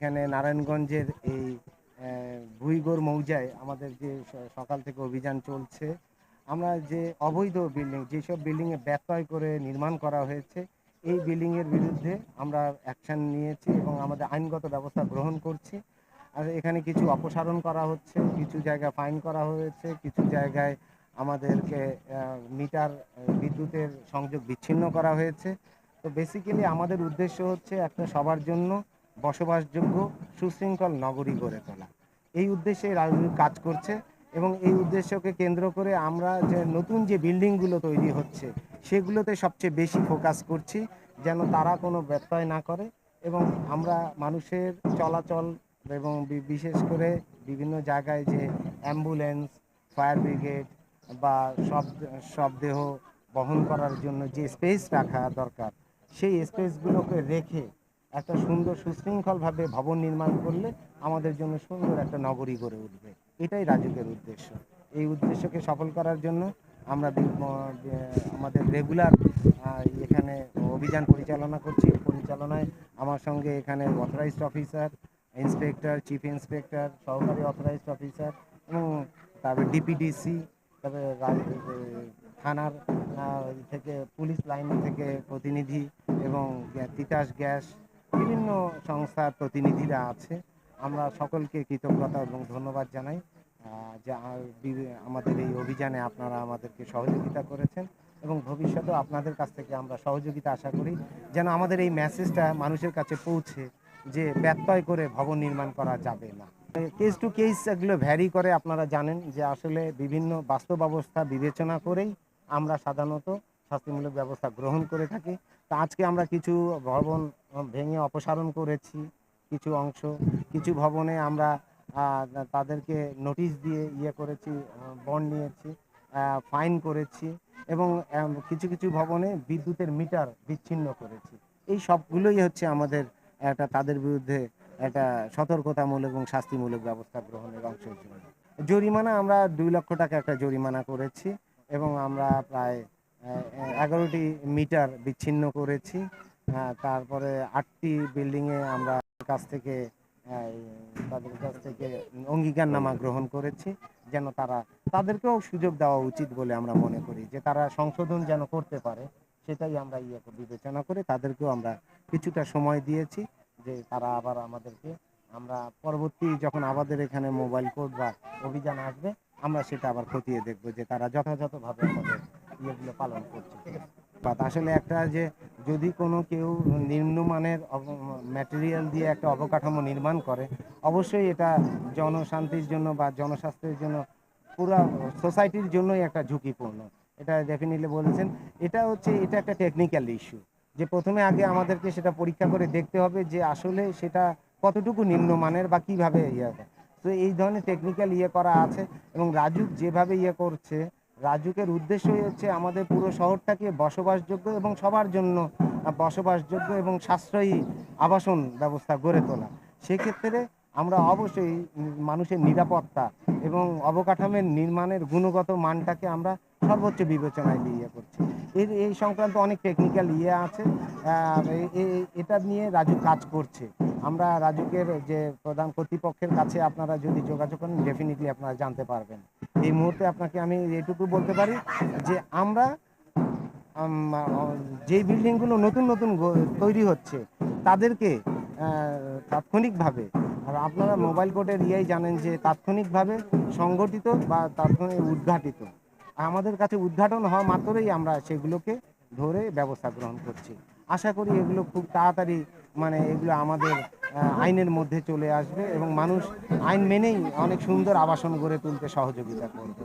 এখানে নারায়ণগঞ্জের এই ভুইগোর মৌজায় আমাদের যে সকাল থেকে অভিযান চলছে, আমরা যে অবৈধ বিল্ডিং, যেসব বিল্ডিংয়ে ব্যত্যয় করে নির্মাণ করা হয়েছে, এই বিল্ডিংয়ের বিরুদ্ধে আমরা অ্যাকশন নিয়েছি এবং আমাদের আইনগত ব্যবস্থা গ্রহণ করছি। আর এখানে কিছু অপসারণ করা হচ্ছে, কিছু জায়গায় ফাইন করা হয়েছে, কিছু জায়গায় আমাদেরকে মিটার, বিদ্যুতের সংযোগ বিচ্ছিন্ন করা হয়েছে। তো বেসিক্যালি আমাদের উদ্দেশ্য হচ্ছে একটা সবার জন্য বসবাসযোগ্য, সুশৃঙ্খল নগরী গড়ে তোলা। এই উদ্দেশ্যে রাজনীতি কাজ করছে এবং এই উদ্দেশ্যকে কেন্দ্র করে আমরা যে নতুন যে বিল্ডিংগুলো তৈরি হচ্ছে, সেগুলোতে সবচেয়ে বেশি ফোকাস করছি, যেন তারা কোনো ব্যত্যয় না করে এবং আমরা মানুষের চলাচল এবং বিশেষ করে বিভিন্ন জায়গায় যে অ্যাম্বুলেন্স ফায়ার ব্রিগেড বা সব শবদেহ বহন করার জন্য যে স্পেস রাখা দরকার, সেই স্পেসগুলোকে রেখে একটা সুন্দর সুশৃঙ্খলভাবে ভবন নির্মাণ করলে আমাদের জন্য সুন্দর একটা নগরী গড়ে উঠবে। এটাই রাজুকের উদ্দেশ্য। এই উদ্দেশ্যকে সফল করার জন্য আমরা আমাদের রেগুলার এখানে অভিযান পরিচালনা করছি। পরিচালনায় আমার সঙ্গে এখানে authorized officer inspector chief inspector সহকারী অথরাইজড অফিসার এবং তারপরে ডিপিডিসি তারপরে থানার থেকে, পুলিশ লাইন থেকে প্রতিনিধি এবং তিতাস গ্যাস বিভিন্ন সংস্থার প্রতিনিধিরা আছে। আমরা সকলকে কৃতজ্ঞতা এবং ধন্যবাদ জানাই যে আমাদের এই অভিযানে আপনারা আমাদেরকে সহযোগিতা করেছেন এবং ভবিষ্যতেও আপনাদের কাছ থেকে আমরা সহযোগিতা আশা করি, যেন আমাদের এই মেসেজটা মানুষের কাছে পৌঁছে যে ব্যত্যয় করে ভবন নির্মাণ করা যাবে না। কেস টু কেস এগুলো ভ্যারি করে আপনারা জানেন যে আসলে বিভিন্ন বাস্তব অবস্থা বিবেচনা করেই আমরা সাধারণত শাস্তিমূলক ব্যবস্থা গ্রহণ করে থাকি। তা আজকে আমরা কিছু ভবন ভেঙে অপসারণ করেছি, কিছু অংশ, কিছু ভবনে আমরা তাদেরকে নোটিশ দিয়ে ইয়ে করেছি বন্ড নিয়েছি ফাইন করেছি এবং কিছু কিছু ভবনে বিদ্যুতের মিটার বিচ্ছিন্ন করেছি। এই সবগুলোই হচ্ছে আমাদের একটা, তাদের বিরুদ্ধে একটা সতর্কতামূলক এবং শাস্তিমূলক ব্যবস্থা গ্রহণের অংশ জরিমানা আমরা দুই লক্ষ টাকা একটা জরিমানা করেছি এবং আমরা প্রায় এগারোটি মিটার বিচ্ছিন্ন করেছি। তারপরে আটটি বিল্ডিংয়ে আমরা কাছ থেকে তাদের কাছ থেকে অঙ্গীকারনামা গ্রহণ করেছি, যেন তারা তাদেরকেও সুযোগ দেওয়া উচিত বলে আমরা মনে করি, যে তারা সংশোধন যেন করতে পারে, সেটাই আমরা ইয়ে বিবেচনা করে তাদেরকেও আমরা কিছুটা সময় দিয়েছি, যে তারা আবার আমাদেরকে, আমরা পরবর্তী যখন আমাদের এখানে মোবাইল কোড বা অভিযান আসবে, আমরা সেটা আবার খতিয়ে দেখব যে তারা যথাযথভাবে আমাদের ইয়েগুলো পালন করছে। আসলে একটা যে যদি কোনো কেউ নিম্নমানের ম্যাটেরিয়াল দিয়ে একটা অবকাঠামো নির্মাণ করে, অবশ্যই এটা জনশান্তির জন্য বা জনস্বাস্থ্যের জন্য পুরো সোসাইটির জন্যই একটা ঝুঁকিপূর্ণ। এটা ডেফিনেটলি বলেছেন। এটা হচ্ছে, এটা একটা টেকনিক্যাল ইস্যু যে প্রথমে আগে আমাদেরকে সেটা পরীক্ষা করে দেখতে হবে যে আসলে সেটা কতটুকু নিম্নমানের বা কীভাবে ইয়ে। তো এই ধরনের টেকনিক্যাল ইয়ে করা আছে এবং রাজুক যেভাবে ইয়ে করছে রাজুকের উদ্দেশ্যই হচ্ছে আমাদের পুরো শহরটাকে বসবাসযোগ্য এবং সবার জন্য বসবাসযোগ্য এবং সাশ্রয়ী আবাসন ব্যবস্থা গড়ে তোলা। সেক্ষেত্রে আমরা অবশ্যই মানুষের নিরাপত্তা এবং অবকাঠামোর নির্মাণের গুণগত মানটাকে আমরা সর্বোচ্চ বিবেচনায় দিয়ে করছি। এর, এই সংক্রান্ত অনেক টেকনিক্যাল ইয়ে আছে। এটা নিয়ে রাজু কাজ করছে। আমরা রাজুকের যে প্রধান কর্তৃপক্ষের কাছে আপনারা যদি যোগাযোগ করেন ডেফিনেটলি আপনারা জানতে পারবেন। এই মুহূর্তে আপনাকে আমি এটুকু বলতে পারি যে আমরা যেই বিল্ডিংগুলো নতুন নতুন তৈরি হচ্ছে, তাদেরকে তাৎক্ষণিকভাবে, আর আপনারা মোবাইল কোর্টের ইয়েই জানেন যে তাৎক্ষণিকভাবে সংগঠিত বা তাৎক্ষণিক উদ্ঘাটিত। আমাদের কাছে উদ্ঘাটন হওয়া মাত্রই আমরা সেগুলোকে ধরে ব্যবস্থা গ্রহণ করছি। আশা করি এগুলো খুব তাড়াতাড়ি মানে এগুলো আমাদের আইনের মধ্যে চলে আসবে এবং মানুষ আইন মেনেই অনেক সুন্দর আবাসন গড়ে তুলতে সহযোগিতা করবে।